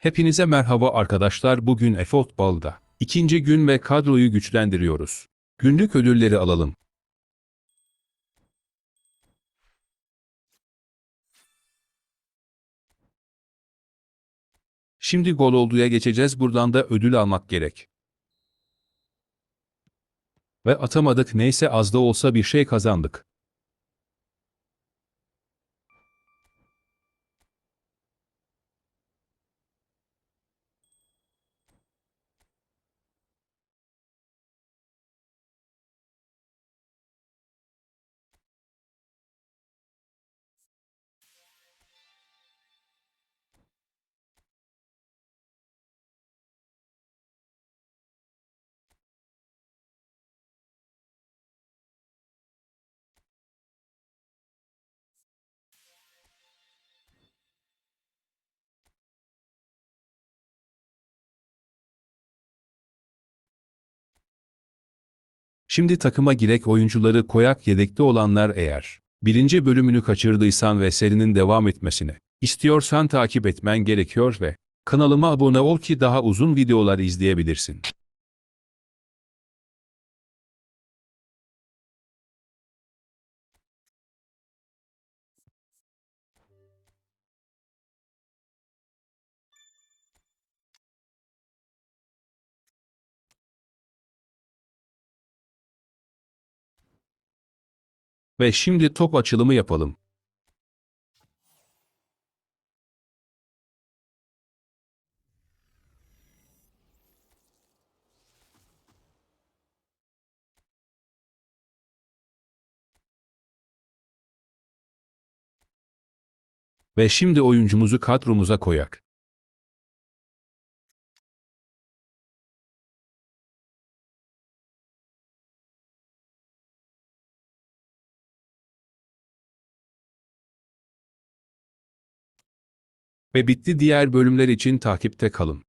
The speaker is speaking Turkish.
Hepinize merhaba arkadaşlar bugün eFootball'da. ikinci gün ve kadroyu güçlendiriyoruz. Günlük ödülleri alalım. Şimdi gol olduğuya geçeceğiz buradan da ödül almak gerek. Ve atamadık neyse az da olsa bir şey kazandık. Şimdi takıma girek oyuncuları koyak yedekte olanlar eğer. Birinci bölümünü kaçırdıysan ve serinin devam etmesini istiyorsan takip etmen gerekiyor ve kanalıma abone ol ki daha uzun videolar izleyebilirsin. Ve şimdi top açılımı yapalım. Ve şimdi oyuncumuzu kadromuza koyak. Ve bitti diğer bölümler için takipte kalın.